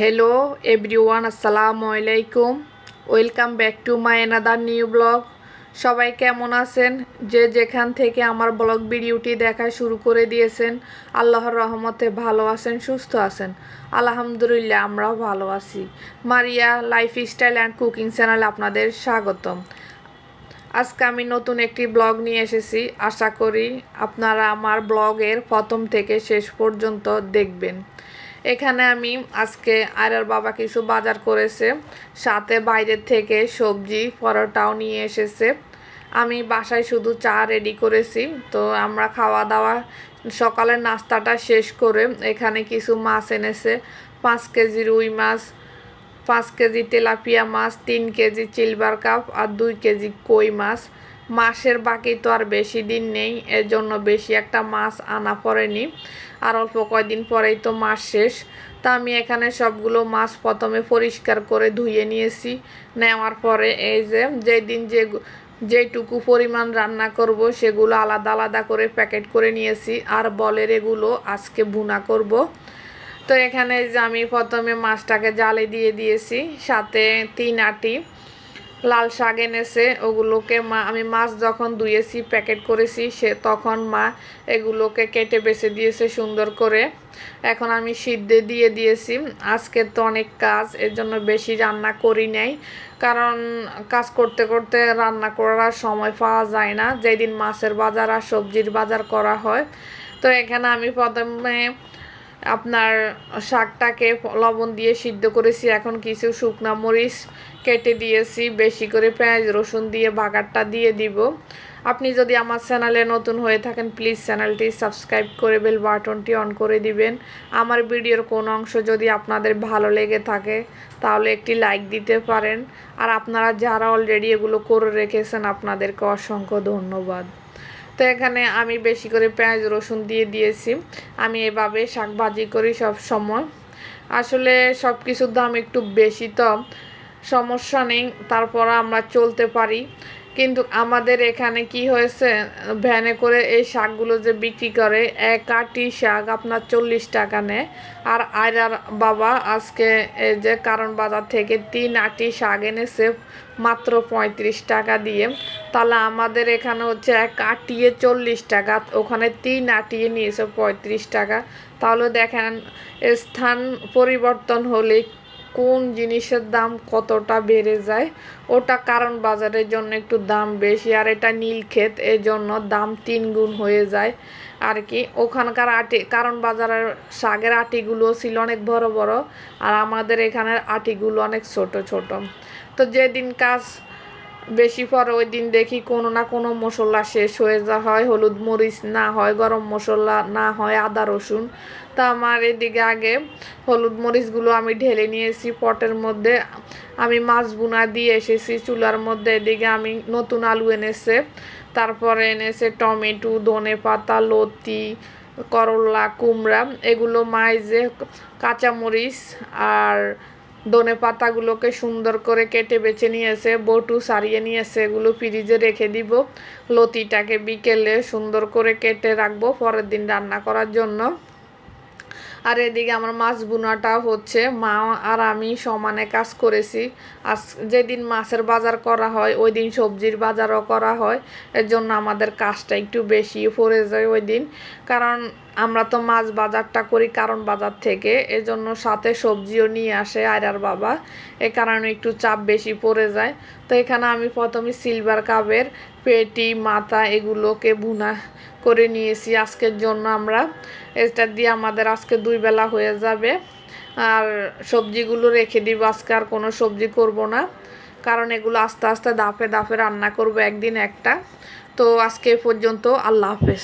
Hello everyone আসসালামু আলাইকুম welcome back to my another new blog সবাই কেমন আছেন? যে যেখান থেকে আমার ব্লগ ভিডিওটি দেখা শুরু করে দিয়েছেন, আল্লাহর রহমতে ভালো আছেন, সুস্থ আছেন। আলহামদুলিল্লাহ, আমরাও ভালো আছি। Maria life style and cooking চ্যানেলে আপনাদের স্বাগতম। আজকে আমি নতুন একটি ব্লগ নিয়ে এসেছি। আশা করি আপনারা আমার ব্লগের প্রথম থেকে শেষ পর্যন্ত দেখবেন। এখানে আমি আজকে আয়রার বাবা কিছু বাজার করেছে, সাথে বাইরের থেকে সবজি, পরোটাও নিয়ে এসেছে। আমি বাসায় শুধু চা রেডি করেছি, তো আমরা খাওয়া দাওয়া সকালের নাস্তাটা শেষ করে এখানে কিছু মাছ এনেছে, পাঁচ কেজি রুই মাছ, পাঁচ কেজি তেলাপিয়া মাছ, তিন কেজি চিলবার কাপ আর দুই কেজি কই মাছ। মাসের বাকি তো আর বেশি দিন নেই এর জন্য বেশি একটা মাছ আনা পড়েনি। আর অল্প কয়দিন পরেই তো মাস শেষ। তা আমি এখানে সবগুলো মাছ প্রথমে পরিষ্কার করে ধুয়ে নিয়েছি। নেওয়ার পরে এই যে, যেদিন যে যেটুকু পরিমাণ রান্না করব, সেগুলো আলাদা আলাদা করে প্যাকেট করে নিয়েছি। আর বলের এগুলো আজকে ভুনা করব। তো এখানে যে আমি প্রথমে মাছটাকে জালে দিয়ে দিয়েছি, সাথে তিন আটি লাল শাক এনেছে, ওগুলোকে মা, আমি মাছ যখন ধুয়েছি, প্যাকেট করেছি, সে তখন মা এগুলোকে কেটে বেছে দিয়েছে সুন্দর করে। এখন আমি সিদ্ধে দিয়ে দিয়েছি। আজকে তো অনেক কাজ, এর জন্য বেশি রান্না করি নাই। কারণ কাজ করতে করতে রান্না করার সময় পাওয়া যায় না। যেদিন মাছের বাজার আর সবজির বাজার করা হয়। তো এখানে আমি প্রথমে আপনার শাকটাকে লবণ দিয়ে সিদ্ধ করেছি। এখন কিছু শুকনা মরিচ কেটে দিয়েছি। বেশি করে পেঁয়াজ, রসুন দিয়ে বাগারটা দিয়ে দিব। আপনি যদি আমার চ্যানেলে নতুন হয়ে থাকেন, প্লিজ চ্যানেলটি সাবস্ক্রাইব করে বেল বাটনটি অন করে দিবেন। আমার ভিডিওর কোন অংশ যদি আপনাদের ভালো লেগে থাকে, তাহলে একটি লাইক দিতে পারেন। আর আপনারা যারা অলরেডি এগুলো করে রেখেছেন, আপনাদেরকে অসংখ্য ধন্যবাদ। তো এখানে আমি বেশি করে পেঁয়াজ, রসুন দিয়ে দিয়েছি। আমি এভাবে শাক ভাজি করি সব সময়। আসলে সব কিছুর দাম একটু বেশি তো, সমস্যা নেই। তারপর আমরা চলতে পারি। কিন্তু আমাদের এখানে কি হয়েছে? ভ্যানে করে এই শাকগুলো যে বিক্রি করে, এক আটি শাক আপনার চল্লিশ টাকা নেয়। আর আয়রার বাবা আজকে এই যে কারণ বাজার থেকে তিন আটি শাক এনেছে, মাত্র পঁয়ত্রিশ টাকা দিয়ে। তাহলে আমাদের এখানে হচ্ছে এক আটিয়ে চল্লিশ টাকা, ওখানে তিন আটিয়ে নিয়েছে পঁয়ত্রিশ টাকা। তাহলে দেখেন, স্থান পরিবর্তন হলে কোন জিনিসের দাম কতটা বেড়ে যায়, ওটা কারণ বাজারের জন্য একটু দাম বেশি, আর এটা নীলক্ষেত এর জন্য দাম তিন গুণ হয়ে যায়। আর কি, ওখানকার আটি, কারণ বাজারের শাকের আটিগুলো ছিল অনেক বড় বড়, আর আমাদের এখানের আটিগুলো অনেক ছোট ছোট। তো যেদিন কাজ বেশি পর ওই দিন দেখি কোনো না কোনো মশলা শেষ হয়ে যা হয়, হলুদ মরিচ না হয়, গরম মশলা না হয়, আদা রসুন। তা আমার এদিকে আগে হলুদ মরিচগুলো আমি ঢেলে নিয়েছি পটের মধ্যে। আমি মাছ বুনা দিয়ে এসেছি চুলার মধ্যে, এদিকে আমি নতুন আলু এনেছে। তারপরে এনেছে টমেটো, ধনে পাতা, লতি, করলা, কুমড়া। এগুলো মাইজে কাঁচামরিচ আর ধনে পাতাগুলোকে সুন্দর করে কেটে বেছে নিয়েছে, বটু সারিয়ে নিয়েছে, এগুলো ফ্রিজে রেখে দিব। লতিটাকে বিকেলে সুন্দর করে কেটে রাখব, পরের দিন রান্না করার জন্য। আর এদিকে আমার মাছ বোনাটা হচ্ছে। মা আর আমি সমানে কাজ করেছি। আজ যেদিন মাছের বাজার করা হয় ওই দিন সবজির বাজারও করা হয়। এর জন্য আমাদের কাজটা একটু বেশি পড়ে যায় ওই দিন কারণ আমরা তো মাছ বাজারটা করি কারণ বাজার থেকে। এজন্য সাথে সবজিও নিয়ে আসে আয়রার বাবা। এ কারণে একটু চাপ বেশি পড়ে যায়। তো এখানে আমি প্রথমে সিলভার কাপের পেটি, মাথা এগুলোকে ভুনা করে নিয়েছি আজকের জন্য আমরা। এটা দিয়ে আমাদের আজকে দুই বেলা হয়ে যাবে। আর সবজিগুলো রেখে দিব, আজকে আর কোনো সবজি করব না। কারণ এগুলো আস্তে আস্তে দাফে দাফে রান্না করব একদিন একটা। তো আজকে পর্যন্ত, আল্লাহ হাফেজ।